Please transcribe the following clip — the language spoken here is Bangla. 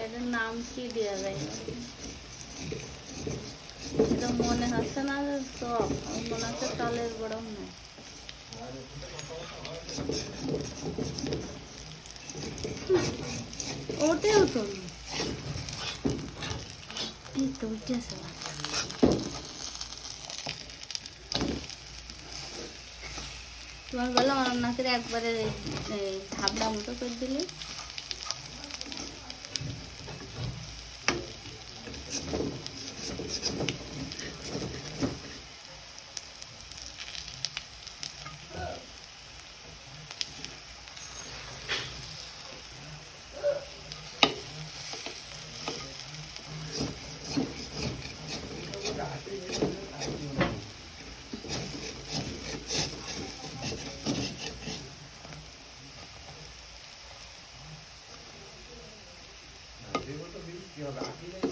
এটার নাম কি দেওয়া যায়? এটা মনে হচ্ছে না যে চপ মনে হচ্ছে চালের বড় না ওটাও তো। তোমার বললাম আমার নাকের একবারে ধাবলা মতো করে দিলে। ભેગું તો બીજું રાખીને